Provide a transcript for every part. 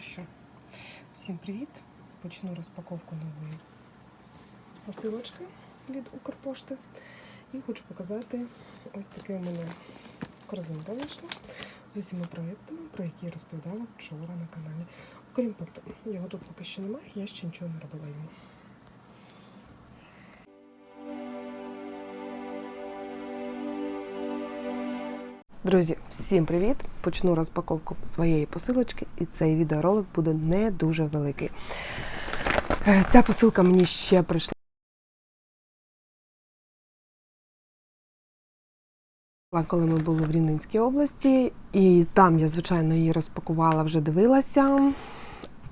що, всім привіт! Почну розпаковку нової посилочки від Укрпошти. І хочу показати ось таке у мене корзинка вийшла з усіма проєктами, про які я розповідала вчора на каналі. Окрім пальто, його тут поки що немає, я ще нічого не робила йому. Друзі, всім привіт! Почну розпаковку своєї посилочки, і цей відеоролик буде не дуже великий. Е, Ця посилка мені ще прийшла. Коли ми були в Рівненській області, і там я, звичайно, її розпакувала, вже дивилася,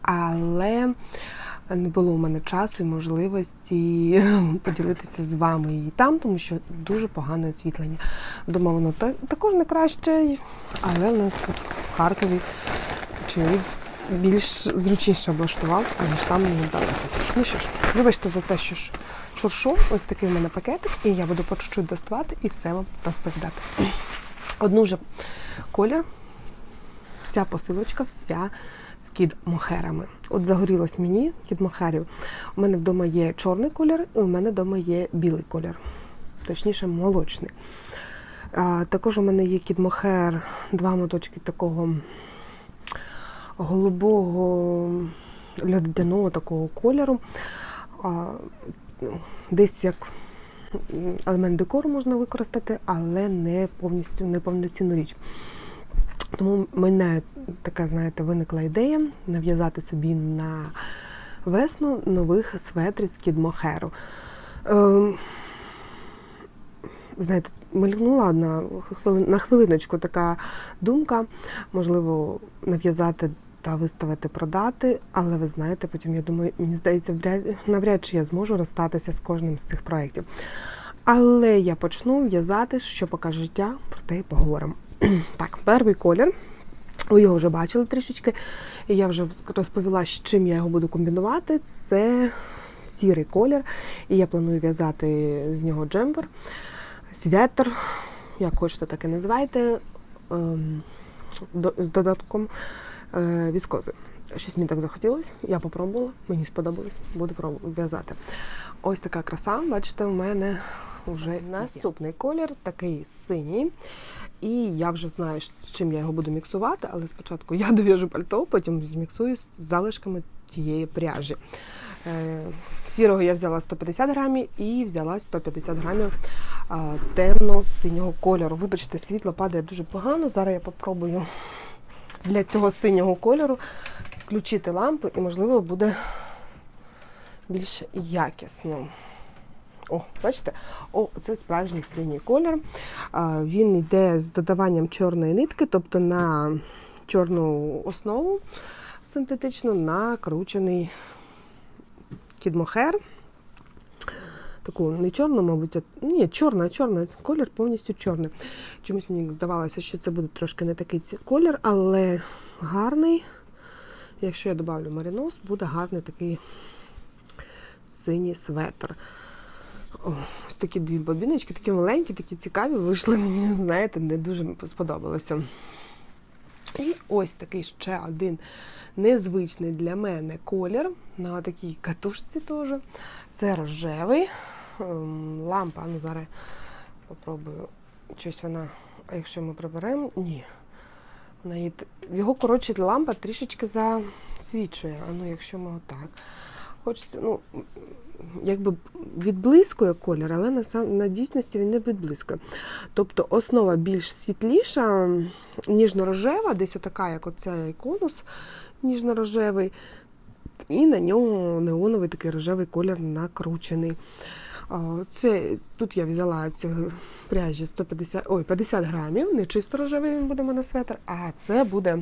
але не було у мене часу і можливості поділитися з вами її там, тому що дуже погане освітлення. Дома воно та- також не краще, але в нас тут в Харкові чоловік більш зручніше облаштував, аніж там мені вдалося. Ну що ж, вибачте за те, що ж шуршу, ось такий в мене пакетик, і я буду по чуть-чуть доставати і все вам розповідати. Одну же колір, ця посилочка вся з кід-мохерами. От загорілось мені кід-мохерів. У мене вдома є чорний колір, і у мене вдома є білий колір, точніше, молочний. А, також у мене є кід-мохер, два моточки такого голубого льодяного такого кольору. А, ну, десь як елемент декору можна використати, але не повністю не повноцінну річ. Тому мене така, знаєте, виникла ідея нав'язати собі на весну нових светрів з кідмохеру. Ем, знаєте, мелькнула на, хвили- на хвилиночку така думка, можливо, нав'язати та виставити, продати, але ви знаєте, потім я думаю, мені здається, вряд- навряд чи я зможу розстатися з кожним з цих проєктів. Але я почну в'язати, що покаже життя, про те і поговоримо. так, перший колір. Ви його вже бачили трішечки, і я вже розповіла, з чим я його буду комбінувати. Це сірий колір, і я планую в'язати з нього джемпер, святер, як хочете, так і називайте, ем, з додатком е, віскози. Щось мені так захотілося, я попробувала, мені сподобалось, буду в'язати. Ось така краса, бачите, у мене вже наступний колір, такий синій. І я вже знаю, з чим я його буду міксувати, але спочатку я дов'яжу пальто, потім зміксую з залишками тієї пряжі. Е, Сірого я взяла 150 грамів і взяла 150 грамів темно-синього кольору. Вибачте, світло падає дуже погано. Зараз я попробую для цього синього кольору включити лампу і, можливо, буде більш якісно. О, бачите? О, це справжній синій колір. Він йде з додаванням чорної нитки, тобто на чорну основу синтетично накручений кідмохер. Таку не чорну, мабуть, а ні, чорна, чорна, колір повністю чорний. Чомусь мені здавалося, що це буде трошки не такий колір, але гарний. Якщо я додавлю марінос, буде гарний такий синій светр. Ось такі дві бобіночки, такі маленькі, такі цікаві, вийшли мені, знаєте, не дуже сподобалося. І ось такий ще один незвичний для мене колір на такій катушці теж. Це рожевий. Ем, Лампа, ну зараз попробую. Щось вона, а якщо ми приберемо, ні. Вона його, коротше, лампа трішечки засвічує. А ну, якщо ми отак. Хочеться, ну, якби відблискує колір, але на, сам, на дійсності він не відблискує. Тобто основа більш світліша, ніжно-рожева, десь отака, як оцей конус ніжно-рожевий, і на нього неоновий такий рожевий колір накручений. Це, тут я взяла цього пряжі 150, ой, 50 грамів, не чисто рожевий він буде в светр, а це буде,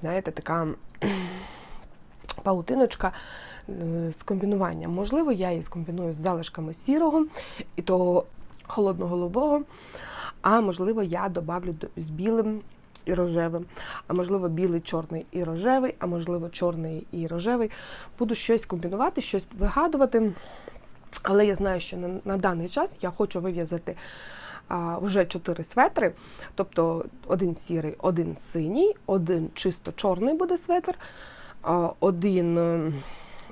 знаєте, така паутиночка е, з комбінуванням. Можливо, я її скомбіную з залишками сірого і того холодно-голубого, а можливо, я добавлю з білим і рожевим, а можливо, білий, чорний і рожевий, а можливо, чорний і рожевий. Буду щось комбінувати, щось вигадувати. Але я знаю, що на, на даний час я хочу вив'язати вже чотири светри, тобто один сірий, один синій, один чисто чорний буде светр, Один е,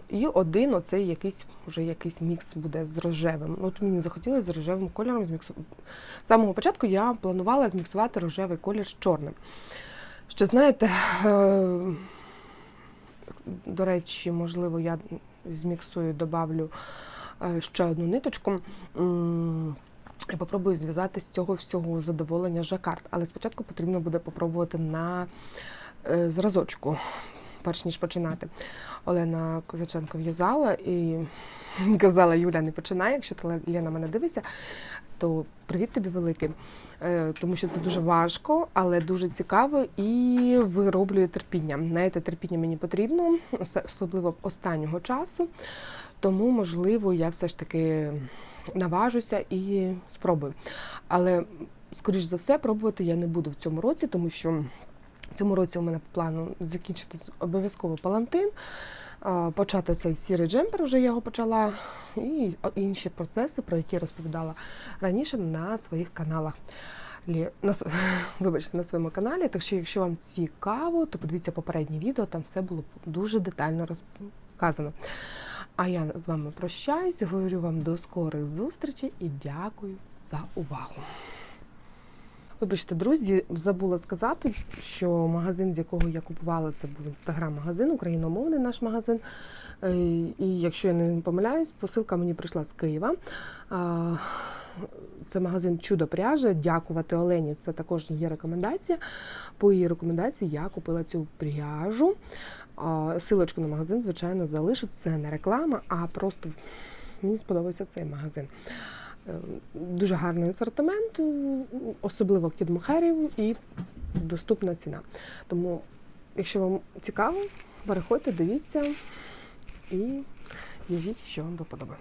і один оцей якийсь вже якийсь мікс буде з рожевим. От мені захотілося з рожевим кольором зміксувати. З самого початку я планувала зміксувати рожевий колір з чорним. Ще знаєте, е, до речі, можливо, я зміксую, добавлю е, ще одну ниточку. І попробую зв'язати з цього всього задоволення жакард. Але спочатку потрібно буде попробувати на зразочку, перш ніж починати. Олена Козаченко в'язала і казала: Юля, не починай, якщо ти Лена мене дивиться, то привіт тобі великий. Е, Тому що це дуже важко, але дуже цікаво і вироблює терпіння. Знаєте, терпіння мені потрібно, особливо останнього часу. Тому, можливо, я все ж таки наважуся і спробую. Але, скоріш за все, пробувати я не буду в цьому році, тому що цьому році у мене по плану закінчити обов'язково палантин, почати цей сірий джемпер, вже я його почала, і інші процеси, про які я розповідала раніше на своїх каналах. На, вибачте, на своєму каналі. Так що, якщо вам цікаво, то подивіться попереднє відео, там все було дуже детально розказано. А я з вами прощаюсь, говорю вам до скорих зустрічей і дякую за увагу. Вибачте, друзі, забула сказати, що магазин, з якого я купувала, це був інстаграм-магазин, україномовний наш магазин. Е, І якщо я не помиляюсь, посилка мені прийшла з Києва. Це магазин Чудо пряжа. Дякувати Олені. Це також є рекомендація. По її рекомендації я купила цю пряжу. Силочку на магазин, звичайно, залишу. Це не реклама, а просто мені сподобався цей магазин. Е, Дуже гарний асортимент, особливо кідмухерів і доступна ціна. Тому, якщо вам цікаво, переходьте, дивіться і їжіть, що вам до.